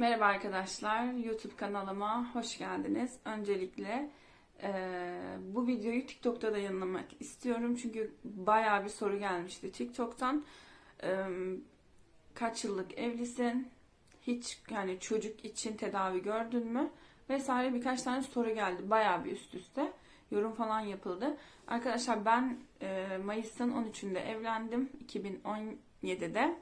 Merhaba arkadaşlar, YouTube kanalıma hoş geldiniz. Öncelikle eee, bu videoyu TikTok'ta da yayınlamak istiyorum çünkü bayağı bir soru gelmişti TikTok'tan. Eee, kaç yıllık evlisin? Hiç yani çocuk için tedavi gördün mü? Vesaire birkaç tane soru geldi. Bayağı bir üst üste yorum falan yapıldı. Arkadaşlar ben eee, Mayıs'ın 13'ünde evlendim 2017'de.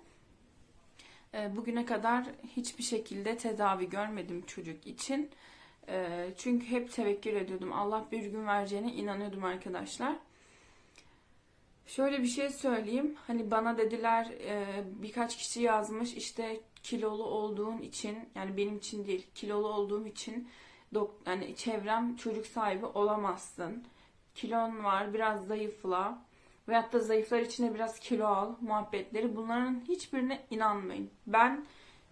E, Bugüne kadar hiçbir şekilde tedavi görmedim çocuk için. E, Çünkü hep tevekkül ediyordum. Allah bir gün vereceğine inanıyordum arkadaşlar. Şöyle bir şey söyleyeyim. Hani bana dediler e, birkaç kişi yazmış işte kilolu olduğun için yani benim için değil kilolu olduğum için yani çevrem çocuk sahibi olamazsın. Kilon var biraz zayıfla. Veyahut da zayıflar içine biraz kilo al muhabbetleri. Bunların hiçbirine inanmayın. Ben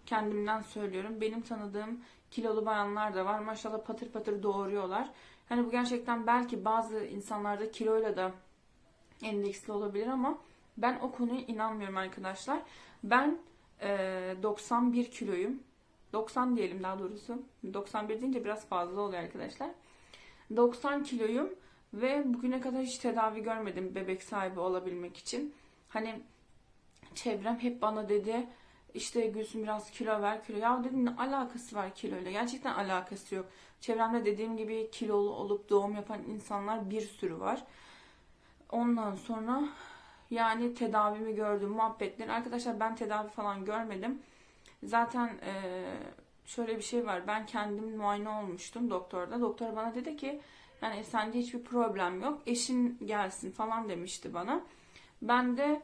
kendimden söylüyorum. Benim tanıdığım kilolu bayanlar da var. Maşallah patır patır doğuruyorlar. Hani bu gerçekten belki bazı insanlarda kiloyla da endeksli olabilir ama ben o konuya inanmıyorum arkadaşlar. Ben e, 91 kiloyum. 90 diyelim daha doğrusu. 91 deyince biraz fazla oluyor arkadaşlar. 90 kiloyum ve bugüne kadar hiç tedavi görmedim bebek sahibi olabilmek için. Hani çevrem hep bana dedi işte Gülsüm biraz kilo ver kilo. Ya dedim ne alakası var kiloyla? Gerçekten alakası yok. Çevremde dediğim gibi kilolu olup doğum yapan insanlar bir sürü var. Ondan sonra yani tedavimi gördüm muhabbetler. Arkadaşlar ben tedavi falan görmedim. Zaten şöyle bir şey var. Ben kendim muayene olmuştum doktorda. Doktor bana dedi ki yani sende hiçbir problem yok. Eşin gelsin falan demişti bana. Ben de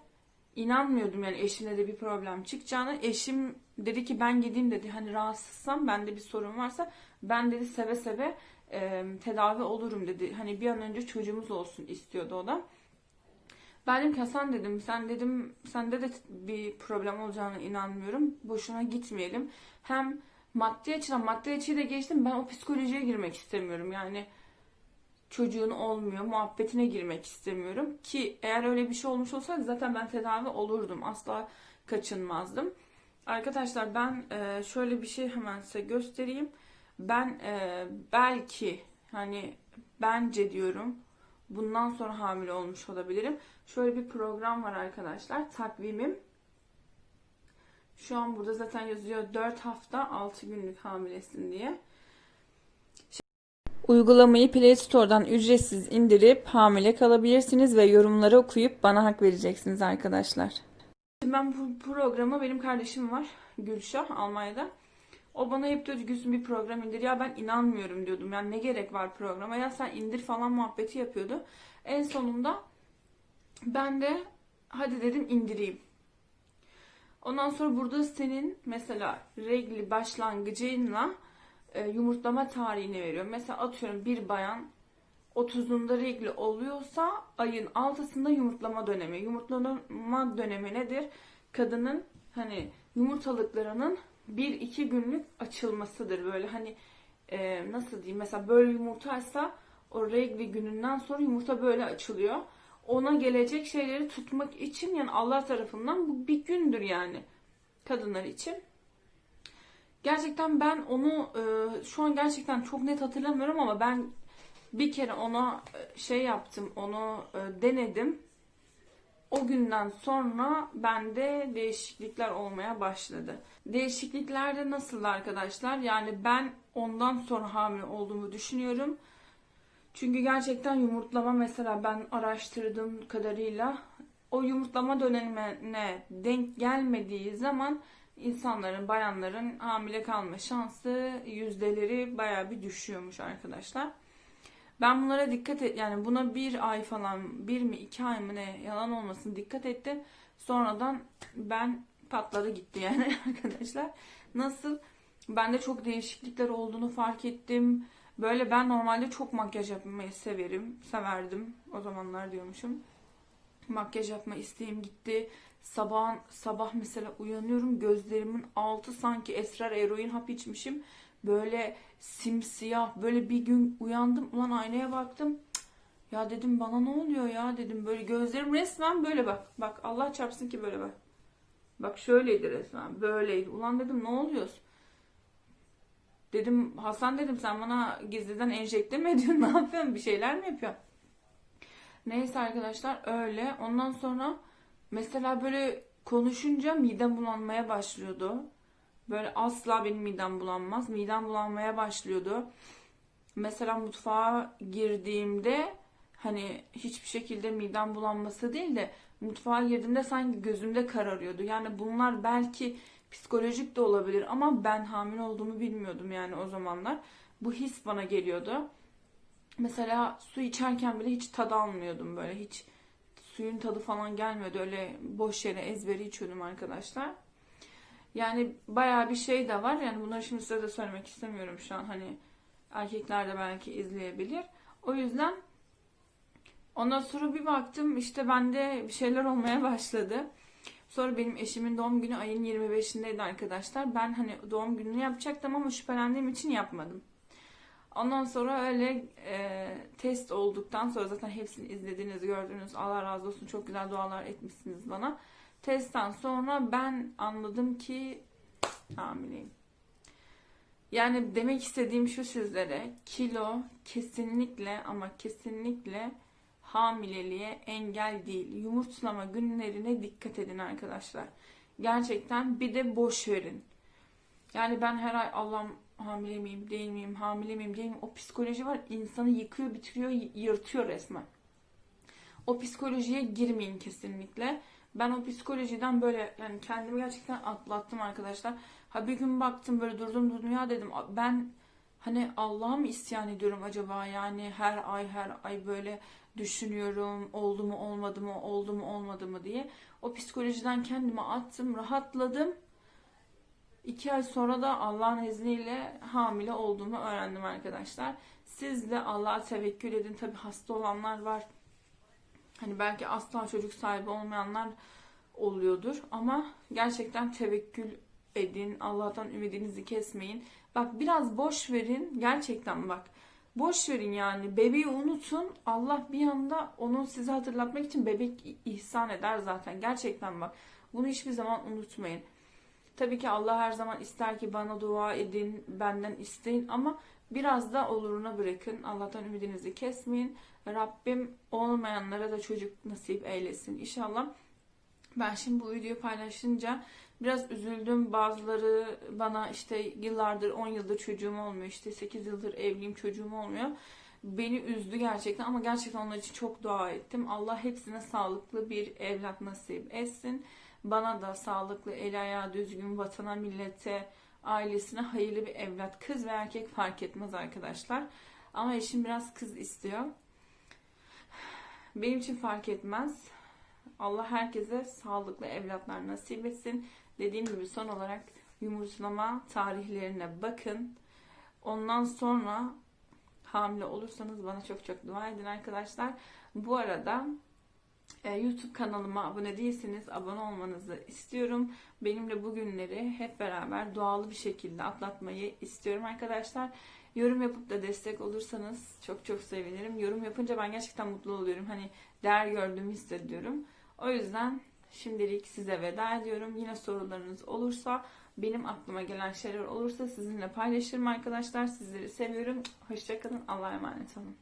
inanmıyordum yani eşimde de bir problem çıkacağını. Eşim dedi ki ben gideyim dedi. Hani rahatsızsam bende bir sorun varsa ben dedi seve seve e, tedavi olurum dedi. Hani bir an önce çocuğumuz olsun istiyordu o da. Ben dedim ki Hasan dedim sen dedim sende de bir problem olacağına inanmıyorum. Boşuna gitmeyelim. Hem maddi açıdan maddi açıyı da geçtim ben o psikolojiye girmek istemiyorum. Yani çocuğun olmuyor muhabbetine girmek istemiyorum. Ki eğer öyle bir şey olmuş olsaydı zaten ben tedavi olurdum. Asla kaçınmazdım. Arkadaşlar ben e, şöyle bir şey hemen size göstereyim. Ben e, belki hani bence diyorum bundan sonra hamile olmuş olabilirim. Şöyle bir program var arkadaşlar. Takvimim. Şu an burada zaten yazıyor 4 hafta 6 günlük hamilesin diye. Uygulamayı Play Store'dan ücretsiz indirip hamile kalabilirsiniz ve yorumları okuyup bana hak vereceksiniz arkadaşlar. Ben bu programı benim kardeşim var Gülşah Almanya'da. O bana hep diyordu Gülsüm bir program indir. Ya ben inanmıyorum diyordum. Yani ne gerek var programa? Ya sen indir falan muhabbeti yapıyordu. En sonunda ben de hadi dedim indireyim. Ondan sonra burada senin mesela regli başlangıcınla e, yumurtlama tarihini veriyor. Mesela atıyorum bir bayan 30'unda regli oluyorsa ayın 6'sında yumurtlama dönemi. Yumurtlama dönemi nedir? Kadının hani yumurtalıklarının 1-2 günlük açılmasıdır. Böyle hani e, nasıl diyeyim mesela böyle yumurtaysa o regli gününden sonra yumurta böyle açılıyor. Ona gelecek şeyleri tutmak için yani Allah tarafından bu bir gündür yani kadınlar için. Gerçekten ben onu e, şu an gerçekten çok net hatırlamıyorum ama ben bir kere ona e, şey yaptım, onu e, denedim. O günden sonra bende değişiklikler olmaya başladı. Değişiklikler de nasıl arkadaşlar? Yani ben ondan sonra hamile olduğumu düşünüyorum. Çünkü gerçekten yumurtlama mesela ben araştırdığım kadarıyla o yumurtlama dönemine denk gelmediği zaman insanların, bayanların hamile kalma şansı yüzdeleri baya bir düşüyormuş arkadaşlar. Ben bunlara dikkat et yani buna bir ay falan bir mi iki ay mı ne yalan olmasın dikkat ettim. Sonradan ben patladı gitti yani arkadaşlar. Nasıl? Bende çok değişiklikler olduğunu fark ettim. Böyle ben normalde çok makyaj yapmayı severim. Severdim. O zamanlar diyormuşum. Makyaj yapma isteğim gitti. Sabah sabah mesela uyanıyorum gözlerimin altı sanki esrar eroin hap içmişim. Böyle simsiyah böyle bir gün uyandım ulan aynaya baktım. Ya dedim bana ne oluyor ya dedim böyle gözlerim resmen böyle bak. Bak Allah çarpsın ki böyle bak. Bak şöyleydi resmen böyleydi. Ulan dedim ne oluyoruz? Dedim Hasan dedim sen bana gizliden enjekte mi ediyorsun? Ne yapıyorsun? Bir şeyler mi yapıyorsun? Neyse arkadaşlar öyle. Ondan sonra mesela böyle konuşunca midem bulanmaya başlıyordu. Böyle asla benim midem bulanmaz. Midem bulanmaya başlıyordu. Mesela mutfağa girdiğimde hani hiçbir şekilde midem bulanması değil de mutfağa girdiğimde sanki gözümde kararıyordu. Yani bunlar belki psikolojik de olabilir ama ben hamile olduğumu bilmiyordum yani o zamanlar. Bu his bana geliyordu. Mesela su içerken bile hiç tad almıyordum böyle hiç suyun tadı falan gelmiyordu. Öyle boş yere ezberi içiyordum arkadaşlar. Yani bayağı bir şey de var. Yani bunları şimdi size de söylemek istemiyorum şu an. Hani erkekler de belki izleyebilir. O yüzden ondan sonra bir baktım işte bende bir şeyler olmaya başladı. Sonra benim eşimin doğum günü ayın 25'indeydi arkadaşlar. Ben hani doğum gününü yapacaktım ama şüphelendiğim için yapmadım. Ondan sonra öyle e, test olduktan sonra zaten hepsini izlediniz, gördünüz. Allah razı olsun çok güzel dualar etmişsiniz bana. Testten sonra ben anladım ki hamileyim. Yani demek istediğim şu sizlere kilo kesinlikle ama kesinlikle hamileliğe engel değil. Yumurtlama günlerine dikkat edin arkadaşlar. Gerçekten bir de boş verin. Yani ben her ay Allah'ım hamile miyim, değil miyim, hamile miyim, değil miyim? O psikoloji var. insanı yıkıyor, bitiriyor, yırtıyor resmen. O psikolojiye girmeyin kesinlikle. Ben o psikolojiden böyle yani kendimi gerçekten atlattım arkadaşlar. Ha bir gün baktım böyle durdum durdum ya dedim ben hani Allah'a mı isyan ediyorum acaba yani her ay her ay böyle düşünüyorum oldu mu olmadı mı oldu mu olmadı mı diye. O psikolojiden kendimi attım rahatladım. İki ay sonra da Allah'ın izniyle hamile olduğumu öğrendim arkadaşlar. Siz de Allah'a tevekkül edin. Tabi hasta olanlar var. Hani belki asla çocuk sahibi olmayanlar oluyordur. Ama gerçekten tevekkül edin. Allah'tan ümidinizi kesmeyin. Bak biraz boş verin. Gerçekten bak. Boş verin yani. Bebeği unutun. Allah bir anda onu size hatırlatmak için bebek ihsan eder zaten. Gerçekten bak. Bunu hiçbir zaman unutmayın. Tabii ki Allah her zaman ister ki bana dua edin, benden isteyin ama biraz da oluruna bırakın. Allah'tan ümidinizi kesmeyin. Rabbim olmayanlara da çocuk nasip eylesin inşallah. Ben şimdi bu videoyu paylaşınca biraz üzüldüm. Bazıları bana işte yıllardır 10 yıldır çocuğum olmuyor. işte 8 yıldır evliyim çocuğum olmuyor. Beni üzdü gerçekten ama gerçekten onlar için çok dua ettim. Allah hepsine sağlıklı bir evlat nasip etsin. Bana da sağlıklı, el ayağı düzgün, vatana, millete, ailesine hayırlı bir evlat. Kız ve erkek fark etmez arkadaşlar. Ama eşim biraz kız istiyor. Benim için fark etmez. Allah herkese sağlıklı evlatlar nasip etsin. Dediğim gibi son olarak yumurtlama tarihlerine bakın. Ondan sonra hamile olursanız bana çok çok dua edin arkadaşlar. Bu arada YouTube kanalıma abone değilseniz abone olmanızı istiyorum. Benimle bu günleri hep beraber doğal bir şekilde atlatmayı istiyorum arkadaşlar. Yorum yapıp da destek olursanız çok çok sevinirim. Yorum yapınca ben gerçekten mutlu oluyorum. Hani değer gördüğümü hissediyorum. O yüzden şimdilik size veda ediyorum. Yine sorularınız olursa benim aklıma gelen şeyler olursa sizinle paylaşırım arkadaşlar. Sizleri seviyorum. Hoşçakalın. Allah'a emanet olun.